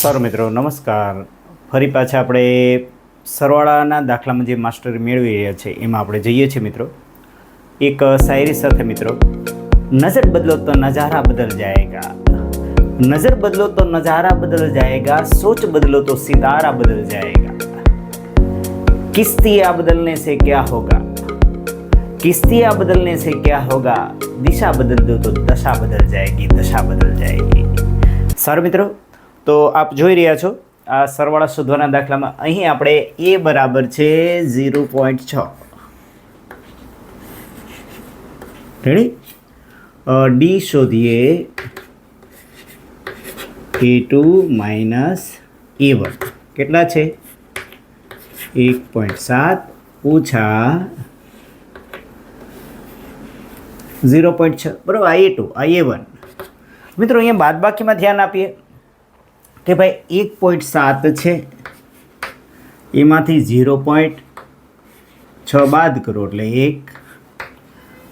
સારું મિત્રો, નમસ્કાર. ફરી પાછા આપણે સરવાળાના દાખલામાં જે માસ્ટર મેળવી રહ્યા છે, એમાં આપણે જઈએ છીએ મિત્રો. એક શાયરી સાથે મિત્રો, નજર બદલો તો નજારા બદલ જાયગા. નજર બદલો તો નજારા બદલ જાયગા, સોચ બદલો તો સિતારા બદલ જાયગા. કિસ્તી આ બદલને સે ક્યા હોગા? કિસ્તી આ બદલને સે ક્યા હોગા? દિશા બદલ દો તો દશા બદલ જાયગી, દશા બદલ જાયગી. સારું મિત્રો તો આપ જોઈ રહ્યા છો, આ સરવાળા શોધવાના દાખલામાં અહીં આપણે એ બરાબર છે ઝીરો પોઈન્ટ છ. ડી શોધીએ. A two minus A one. કેટલા છે? એક પોઈન્ટ સાત ઓછા ઝીરો પોઈન્ટ છ. બરાબર, આ એ ટુ, આ એ વન. મિત્રો, અહીંયા બાદબાકીમાં ધ્યાન આપીએ. કે ભાઈ એક પોઈન્ટ સાત છે. એમાંથી ઝીરો પોઈન્ટ છ બાદ કરો એટલે એક.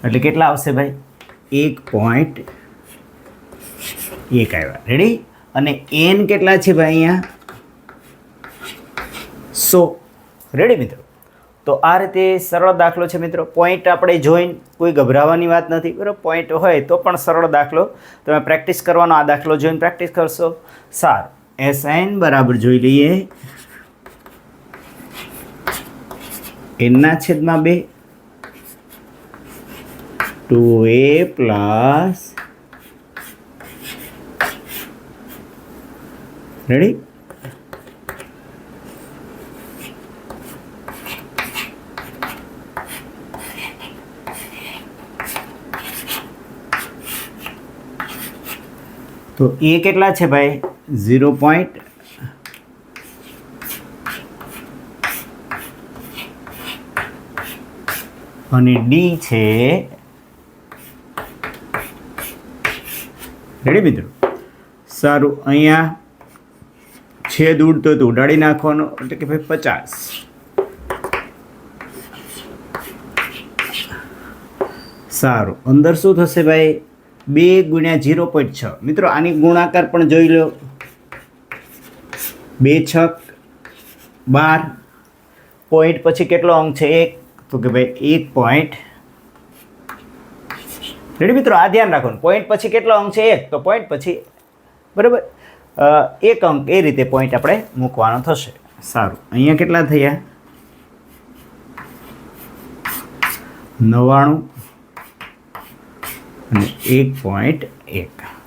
એટલે કેટલા આવશે ભાઈ? એક પોઈન્ટ એક આવ્યા. રેડી અને એન કેટલા છે ભાઈ અહીંયા? સો. રેડી મિત્રો? તો આ રીતે સરળ દાખલો છે મિત્રો. પોઈન્ટ આપણે જોઈને કોઈ ગભરાવાની વાત નથી, બરાબર? પોઈન્ટ હોય તો પણ સરળ દાખલો. તમે પ્રેક્ટિસ કરવાનો આ દાખલો જોઈને પ્રેક્ટિસ કરશો. સારું. એસ એન બરાબર જોઈ લઈએ એનના છેદમાં બે ટુ એ પ્લસ રેડી તો એ કેટલા છે ભાઈ ઝીરો પોઈન્ટ અને ડી છે રેડી મિત્રો? સારું, અહીંયા છેદ ઉડતો તો ઉડાડી નાખવાનો, એટલે કે ભાઈ પચાસ. સારું, અંદર શું થશે ભાઈ? બે ગુણ્યા ઝીરો પોઈન્ટ છ. મિત્રો, આની ગુણાકાર પણ જોઈ લો. બે છક, બાર. પોઈન્ટ પછી કેટલો અંક છે? એક. તો કે ભાઈ, એક પોઈન્ટ રેડી મિત્રો? આ ધ્યાન રાખો પોઈન્ટ પછી કેટલો અંક છે? એક. તો પોઈન્ટ પછી, બરાબર? એક અંક એ રીતે પોઈન્ટ આપણે મૂકવાનો થશે. સારું. અહીંયા કેટલા થયા? નવ્વાણું. અને એક પોઈન્ટ એક.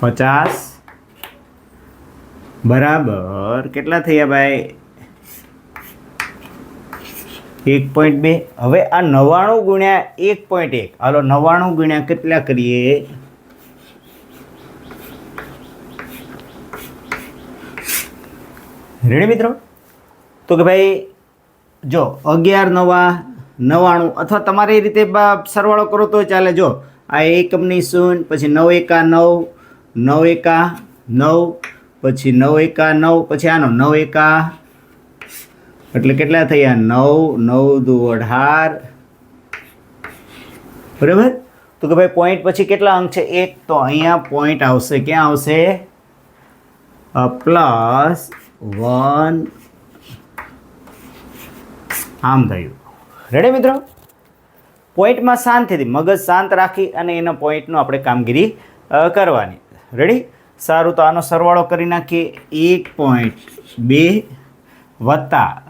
પચાસ. બરાબર. કેટલા થયા ભાઈ? એક પોઈન્ટ બે. હવે આ નવ્વાણું ગુણ્યા એક પોઈન્ટ એક. હાલો, નવ્વાણું ગુણ્યા કેટલા કરીએ? રેડી મિત્રો? તો કે ભાઈ, જો, અગિયાર નવા નવ્વાણું, અથવા તમારે રીતે સરવાળો કરો તો ચાલે. જો, આ એકમની શૂન્ય, પછી નવ એકા નવ નવ એકા નવ, પછી નવ એકા નવ, પછી આનો નવ એકા, એટલે કેટલા થયા? નવ નવ દુ અઢાર બરાબર? તો કે ભાઈ પોઈન્ટ પછી કેટલા અંક છે? એક, તો અહીંયા પોઈન્ટ આવશે. ક્યાં આવશે? Plus one. આમ થયું. રેડી મિત્રો? પોઈન્ટમાં શાંતિથી, મગજ શાંત રાખી અને એના પોઈન્ટનું આપણે કામગીરી કરવાની. રેડી સારું, તો આનો સરવાળો કરી નાખીએ. એક પોઈન્ટ બે વત્તા.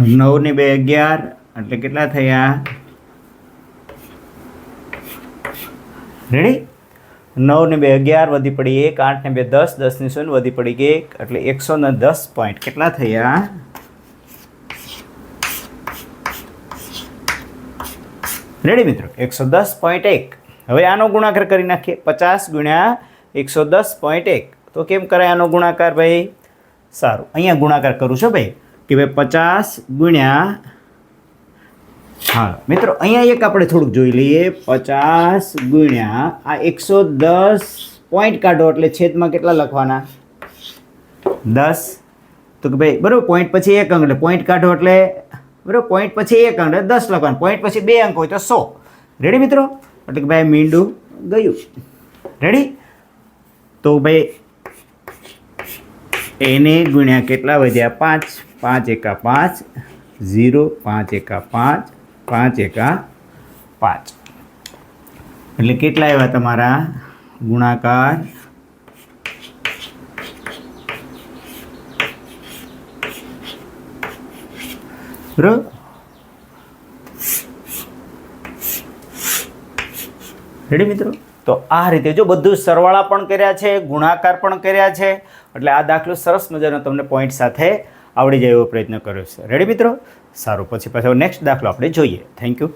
નવ ને બે અગિયાર, એટલે કેટલા થયા? રેડી નવ ને બે અગિયાર વધી પડી એક આઠ ને બે દસ દસની શૂન્ય વધી પડી એક, એટલે એકસો ને દસ પોઈન્ટ કેટલા થયા? રેડી મિત્રો? એકસો દસ પોઈન્ટ એક. હવે આનો ગુણાકાર કરી નાખીએ. પચાસ ગુણ્યા એકસો દસ પોઈન્ટ એક. તો કેમ કરાય આનો ગુણાકાર ભાઈ? સારું. અહીંયા ગુણાકાર કરું છું ભાઈ. કે ભાઈ પચાસ ગુણ્યા હા. મિત્રો, અહીંયા એક આપણે થોડુંક જોઈ લઈએ. પચાસ ગુણ્યા આ એકસો દસ પોઈન્ટ કાઢો એટલે છેદમાં કેટલા લખવાના? દસ. તો કે ભાઈ, બરાબર પોઈન્ટ પછી એક અંક. એટલે પોઈન્ટ કાઢો એટલે બરાબર? પોઈન્ટ પછી એક અંક દસ લખવાનું. પોઈન્ટ પછી બે અંક હોય તો સો. રેડી મિત્રો? એટલે કે ભાઈ મીંડું ગયું. રેડી તો ભાઈ એને ગુણ્યા કેટલા વધ્યા? પાંચ. પાંચ એકા પાંચ. ઝીરો. પાંચ એકા પાંચ. પાંચ એકા પાંચ. એટલે કેટલા આવ્યા તમારા? ગુણાકાર બરાબર રેડી મિત્રો? તો આ રીતે જો બધું સરવાળા પણ કર્યા છે, ગુણાકાર પણ કર્યા છે, એટલે આ દાખલો સરસ મજાનો તમને પોઈન્ટ સાથે આવડી જાય એવો પ્રયત્ન કર્યો છે. રેડી મિત્રો? સારું, પછી પાછો નેક્સ્ટ દાખલો આપણે જોઈએ. Thank you